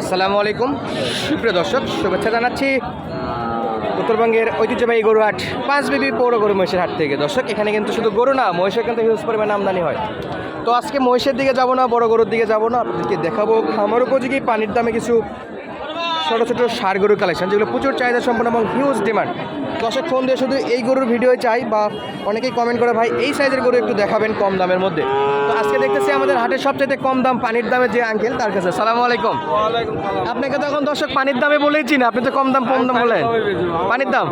আসসালামু আলাইকুম। সুপ্রিয় দর্শক, শুভেচ্ছা জানাচ্ছি উত্তরবঙ্গের ঐতিহ্যবাহী গরু হাট পাঁচ বিবি পৌর গরু মহিষের হাট থেকে। দর্শক, এখানে কিন্তু শুধু গরু না মহিষের কিন্তু হিউজ পরিমাণে আমদানি হয়। তো আজকে মহিষের দিকে যাব না, বড় গরুর দিকে যাব না, আপনাদেরকে দেখাবো খামার উপযোগী পানির দামে কিছু ছোটো ছোটো সার গরুর কালেকশন যেগুলো প্রচুর চাহিদা সম্পন্ন এবং হিউজ ডিমান্ড দর্শক ফোন দিয়ে শুধু এই গরুর ভিডিও চাই বা অনেকেই কমেন্ট করে ভাই এই সাইজের গরু একটু দেখাবেন কম দামের মধ্যে? তো আজকে দেখতেছি আমাদের হাটের সবচেয়ে কম দাম পানির দামে যে আঙ্কেল তার কাছে। সালামু আলাইকুম। আপনাকে তো এখন দর্শক পানির দামে বলেই চিনি আপনি তো কম দাম কম দাম বলেন। পানির দাম?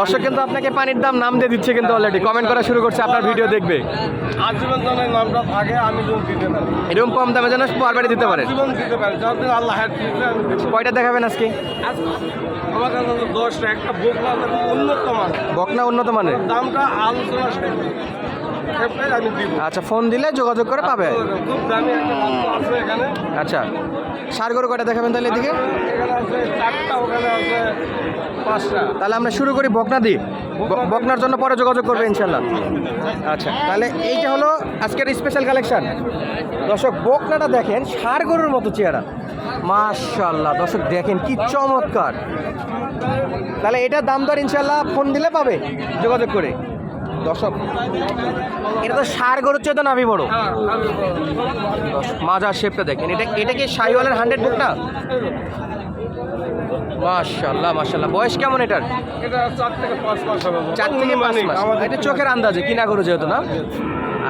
দর্শক কিন্তু আপনাকে পানির দাম নাম দিয়ে দিচ্ছে কিন্তু অলরেডি কমেন্ট করা শুরু করছে আপনার ভিডিও দেখবে। এরকম কম দামে যেন পারবারে দিতে পারে জীবন দিতে পারি। যতদিন আল্লাহ হায়াত দিতে আমি দেবো। কয়টা দেখাবেন আজকে? আমার কাছে দশটা একটা বুক উন্নত বকনা উন্নত মানের দামটা আলোচনা আচ্ছা ফোন দিলে যোগাযোগ করে পাবে। খুব দামি একটা আছে এখানে। আচ্ছা। সার গরু কয়টা দেখাবেন তাহলে এদিকে? তাহলে আমরা শুরু করি বকনা দিয়ে বকনার জন্য পরে যোগাযোগ করবে ইনশাল্লাহ আচ্ছা তাহলে এইটা হলো আজকের স্পেশাল কালেকশন দর্শক, বকনাটা দেখেন ষাড় গরুর মতো চেহারা। মাশাল্লাহ দর্শক দেখেন কি চমৎকার। তাহলে এটার দাম দর ইনশাল্লাহ ফোন দিলে পাবে। যোগাযোগ করে। দর্শক এটা তো ষাড় গরুর চেয়ে তো নাভি বড়। হ্যাঁ। মাজার শেপটা দেখেন। এটা এটা কি শাহিওয়ালের হান্ড্রেড বুকটা মাশাল্লাহ মাশাল্লাহ বয়স কেমন এটার? এটা চার থেকে পাঁচ মাস এটা চোখের আন্দাজে কিনা গরু যেহেতু না?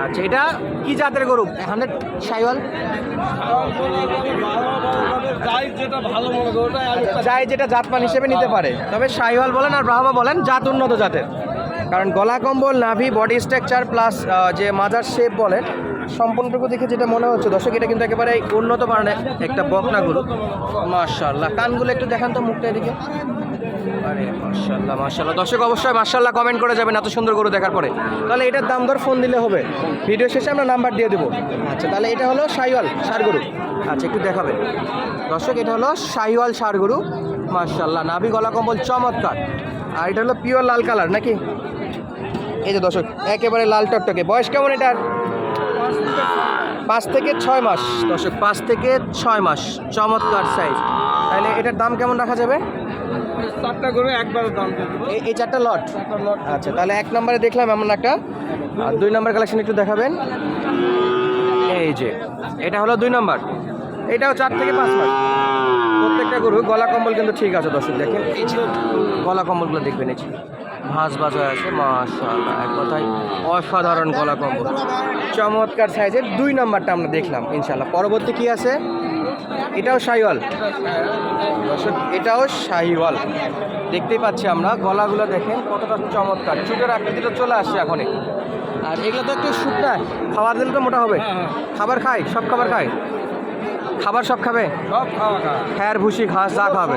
আচ্ছা এটা কি জাতের গরু? হান্ড্রেড যাই যেটা ওটাই আমি যাই যেটা জাতমান হিসেবে নিতে পারে। তবে শাহিওয়াল বলেন আর ব্রাহ্মা বলেন জাত উন্নত জাতের। কারণ গলা কম্বল, নাভি বডি স্ট্রাকচার প্লাস যে মাজার শেপ বলেন সম্পূর্ণটুকু দেখে যেটা মনে হচ্ছে, দর্শক, এটা কিন্তু একেবারে উন্নত মানের একটা বকনা গরু মার্শাল্লাহ কানগুলো একটু দেখান তো মুখটা এদিকে। আরে মার্শাল্লাহ মার্শাল্লাহ দর্শক, অবশ্যই মার্শাল্লাহ কমেন্ট করে যাবেন এত সুন্দর গরু দেখার পরে। তাহলে এটার দাম দর ফোন দিলে হবে। ভিডিও শেষে আমরা নাম্বার দিয়ে দেবো। আচ্ছা তাহলে এটা হলো সাইওয়াল গরু। আচ্ছা একটু দেখাবেন দর্শক, এটা হলো সাইওয়াল গরু। মার্শাল্লাহ নাভি গলা কম্বল চমৎকার। আর এটা হলো পিওর লাল কালার নাকি? এই যে দর্শক একেবারে লাল টকটকে। বয়স কেমন এটার? পাঁচ থেকে ছয় মাস। দর্শক পাঁচ থেকে ছয় মাস। চমৎকার সাইজ তাহলে এটার দাম কেমন রাখা যাবে? চারটা করে একবার দাম এই- চারটা লট আচ্ছা তাহলে এক নম্বরে দেখলাম এমন একটা। আর দুই নম্বর কালেকশন একটু দেখাবেন। এই যে এটা হলো দুই নম্বর। এটাও চার থেকে পাঁচ মাস। প্রত্যেকটা গরু গলা কম্বল কিন্তু ঠিক আছে দর্শক দেখেন। এই যে গলা কম্বলগুলো দেখবেন এই যে ভাঁজ ভাঁজ হয়ে আছে মাশাআল্লাহ এক কথায় অসাধারণ গলা কম্বল। চমৎকার সাইজের দুই নম্বরটা আমরা দেখলাম ইনশাল্লাহ পরবর্তী কি আছে? এটাও শাহিওয়াল দর্শক এটাও শাহিওয়াল দেখতেই পাচ্ছি আমরা গলাগুলো দেখেন কতটা চমৎকার। চুটের আকৃতিটা চলে আসছে এখনই। আর এগুলো তো একটু শুকনা খাবার দিলে তো মোটা হবে। খাবার খায় সব খাবার খায় খাবার সব খাবে? সব খাওয়া ভুসি ঘাস যা খাবে।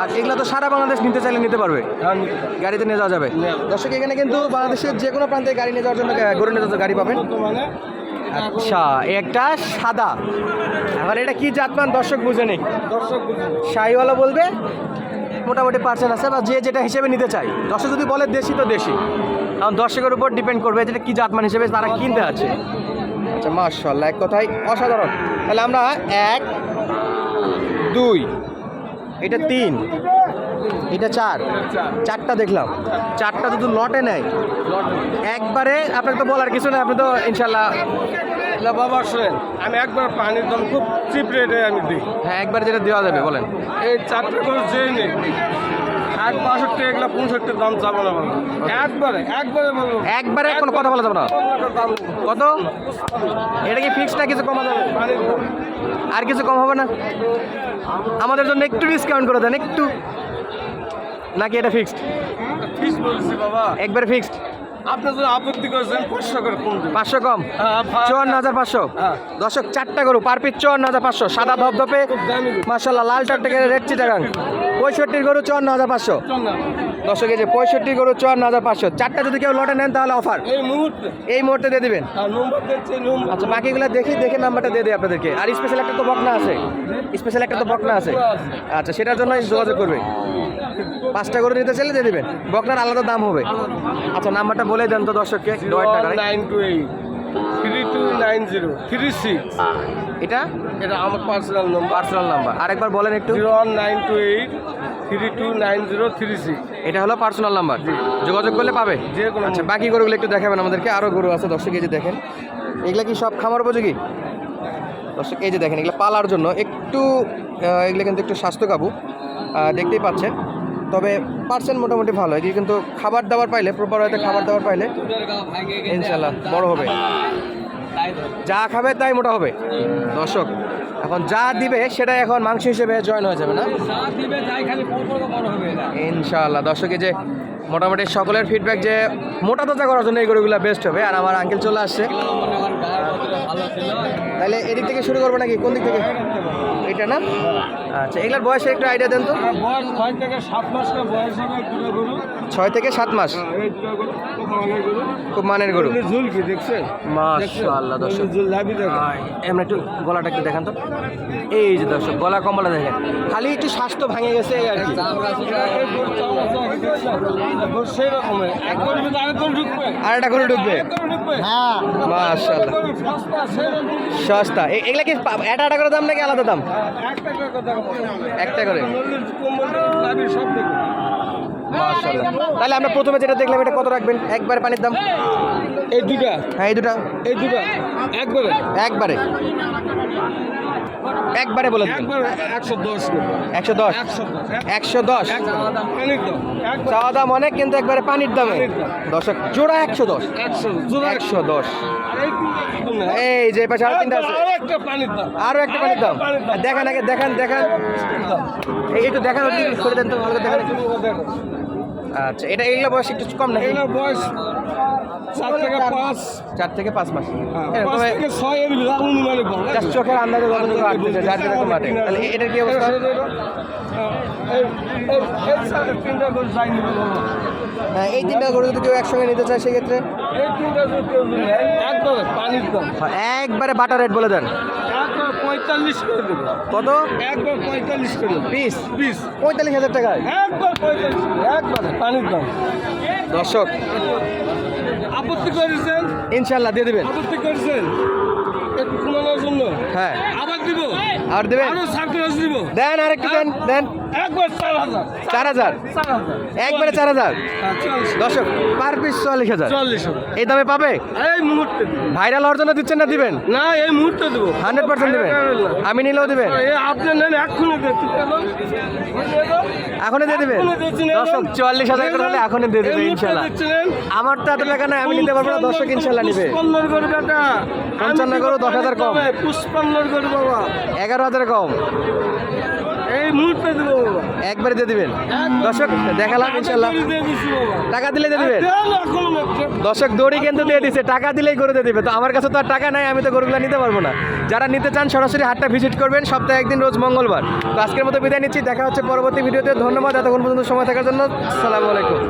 আর এগুলো তো সারা বাংলাদেশ নিতে চাইলে নিতে পারবে? হ্যাঁ। গাড়িতে নিয়ে যাওয়া যাবে? দর্শক এখানে কিন্তু বাংলাদেশের যে কোনো প্রান্তে গাড়ি নিয়ে যাওয়ার জন্য গরু নিয়ে যাওয়ার গাড়ি পাবেন। আচ্ছা একটা সাদা। এবার এটা কি জাতমান? দর্শক বুঝে নেই দর্শক বুঝুন শাহিওয়ালা বলবে মোটামুটি পার্সেন্ট আছে বা যে যেটা হিসেবে নিতে চাই দর্শক যদি বলে দেশি তো দেশি। কারণ দর্শকের উপর ডিপেন্ড করবে যেটা কি জাতমান হিসেবে তারা কিনতে আছে। আচ্ছা মার্শাল্লাহ এক কথায় অসাধারণ। তাহলে আমরা এক দুই এটা তিন এটা চার। চারটা দেখলাম। চারটা যদি লটে নেয় একবারে আপনাকে তো বলার কিছু নেই আপনি তো ইনশাল্লাহ না বাবা শোনেন আমি একবার পানির দাম খুব চিপ রেটে আমি দিই। হ্যাঁ একবার যেটা দেওয়া যাবে বলেন। এই চারটে করে যেই নেই। এক বাষট্টি এগুলো পঁয়ষট্টির দাম না একবারে একবারে বলব একবারে কোনো কথা বলা যাবে না। কত? এটা কি ফিক্সড না কিছু কমা যাবে পানির আর কিছু কম হবে না? আমাদের জন্য একটু ডিসকাউন্ট করে দেন একটু। নাকি এটা ফিক্সড বলছি বাবা। একবারে ফিক্সড আপনি যদি আপত্তি করেছেন পাঁচশো করে কম দেবেন। পাঁচশো কম? হ্যাঁ, চুয়ান্ন হাজার পাঁচশো? দশক চারটা গরু পার পিস চুয়ান্ন হাজার পাঁচশো। সাদা ধপধপে লাল টকটকে রেড চিটাগাং। পঁয়ষট্টির গরু চুয়ান্ন হাজার পাঁচশো। দর্শক এই যে পঁয়ষট্টি গরু চুয়ান্ন হাজার পাঁচশো। চারটা যদি কেউ লটে নেন তাহলে অফার এই মুহূর্তে। এই মুহূর্তে দিয়ে দিবেন। নম্বর আচ্ছা বাকিগুলো দেখি দেখে নাম্বারটা দিয়ে দিই আপনাদেরকে। আর স্পেশাল একটা তো বকনা আছে। স্পেশাল একটা তো বকনা আছে। আচ্ছা সেটার জন্য যোগাযোগ করবে। পাঁচটা করে নিতে চাইলে দিয়ে দেবেন। বকনার আলাদা দাম হবে। আচ্ছা নাম্বারটা বলে দেন তো দর্শককে nine two eight three two nine zero three six এটা? এটা আমার পার্সোনাল নম্বর পার্সোনাল নাম্বার আরেকবার বলেন একটু। Zero one nine two eight three two nine zero three six এটা হলো পার্সোনাল নাম্বার যোগাযোগ করলে পাবে? আচ্ছা বাকি গরুগুলো একটু দেখাবেন আমাদেরকে। আরও গরু আছে দর্শক এই যে দেখেন। এগুলা কি সব খামার উপযোগী? দর্শক এই যে দেখেন এগুলো পালার জন্য একটু এগুলো কিন্তু একটু স্বাস্থ্য কাবু দেখতেই পাচ্ছেন। তবে পার্সেন্ট মোটামুটি ভালো। এদিকে কিন্তু খাবার দাবার পাইলে প্রপার হয়তো খাবার দাবার পাইলে ইনশাল্লাহ বড় হবে। যা খাবে তাই মোটা হবে। দর্শক এখন যা দিবে সেটাই এখন মাংস হিসেবে জয়েন হয়ে যাবে না? ইনশাআল্লাহ। দর্শক যে মোটামুটি সকলের ফিডব্যাক যে মোটা তাজা করার জন্য এই গরুগুলো বেস্ট হবে আর আমার আঙ্কেল চলে আসছে। তাহলে এদিক থেকে শুরু করব নাকি? কোন দিক থেকে? এটা না? আচ্ছা এগুলার বয়সে একটু আইডিয়া দেন তো। বয়স ছয় থেকে সাত মাস বয়স হবে ছয় থেকে সাত মাস। খুব মানের গরু। এগুলো ঝুল কি দেখছেন? মাশাআল্লাহ দর্শক। এগুলো ঝুল লাভি দেখেন। একটু গলাটা একটু দেখান তো। এই যে দর্শক গলা কমলা দেখেন। খালি একটু স্বাস্থ্য ভাঙে গেছে আর কি। আর একটা গরু ঢুকবে। হ্যাঁ। মাশাআল্লাহ। সস্তা এগুলা কি এটা আটা করে দাম নাকি আলাদা দাম? একটা করে কথা একটা করে। মাশাআল্লাহ। তাহলে আমরা প্রথমে যেটা দেখলাম এটা কত রাখবেন? একবার পানির দাম? এই দুটা হ্যাঁ এই দুটা এই দুটা একবারে। একবারে। একবারে বলে একশো দশ একশো দশ? একশো দশ। একশো দশ? পানির দাম। একবার চাওয়া দাম অনেক কিন্তু একবারে পানির দামে। দশক জোড়া একশো দশ। একশো একশো দশ। এই যে পাশে আর তিনটা আছে। আরও একটা পানির দাম। আরও একটা পানির দাম। পানির দাম। দেখান আগে দেখান দেখান। এই একটু দেখান করে দেন তো ভালো করে দেখান আচ্ছা এটা এইগুলো বয়স একটু কম নাকি? এগুলো বয়স চার থেকে পাঁচ। চার থেকে পাঁচ মাস। হ্যাঁ, ছয় চোখের আন্দাজে যতটুকু আটতেছে যার যেরকম আটে তাহলে এটার কি অবস্থা? এই এই এই সাড়ে তিনটা করে যাই নিবে বাবা হ্যাঁ এই তিনটা গরু যদি কেউ একসঙ্গে নিতে চায় সেক্ষেত্রে? একবারে হ্যাঁ, বাটার রেট বলে দেন। পঁয়তাল্লিশ করে দেবো। কত? একবার পঁয়তাল্লিশ করে পিস পিস পঁয়তাল্লিশ হাজার টাকা একবার পঁয়তাল্লিশ একবার পানির দাম। দর্শক। আপত্তি করেছেন? ইনশাল্লাহ দিয়ে দেবেন। আপত্তি করেছেন? একটু কমানোর জন্য? হ্যাঁ। আবার দিব? আর দেবেন? আরও সার্কুলাস দিব? দেন আর একটু দেন দেন। একবার চার হাজার। একবারে চার হাজার? হ্যাঁ, দর্শক পার পিস চল্লিশ হাজার। এই দামে পাবে? এই মুহূর্তে ভাইরাল হওয়ার জন্য দিচ্ছেন না দিবেন? না এই মুহূর্তে দেবো। হান্ড্রেড পার্সেন্ট দেবেন। আমি নিলেও দিবেন। এই আপনি নেন এক্ষুনি দেখতে এখনই দিয়ে দিবেন? দর্শক চুয়াল্লিশ হাজার করে হলে এখনই দিয়ে দেবে ইনশাল্লাহ। আমার তো এত টাকা নাই আমি নিতে পারব না দর্শক ইনশাল্লাহ নিবে। পঞ্চান্ন গরু, দশ হাজার কম। পুষ্পান্নর গরু বাবা। এগারো হাজার কম। এই মুহূর্তে দেবো একবারে দিয়ে দিবেন? দর্শক দেখালাম ইনশাল্লাহ। টাকা দিলে দিয়ে দিবেন। দর্শক দড়ি কিন্তু দিয়ে দিছে। টাকা দিলেই করে দিয়ে দিবে। তো আমার কাছে তো আর টাকা নাই আমি তো গরুগুলো নিতে পারব না। যারা নিতে চান সরাসরি হাটটা ভিজিট করবেন। সপ্তাহে একদিন রোজ মঙ্গলবার। তো আজকের মতো বিদায় নিচ্ছি। দেখা হচ্ছে পরবর্তী ভিডিওতে। ধন্যবাদ। এতক্ষণ পর্যন্ত সময় থাকার জন্য। সালামু আলাইকুম।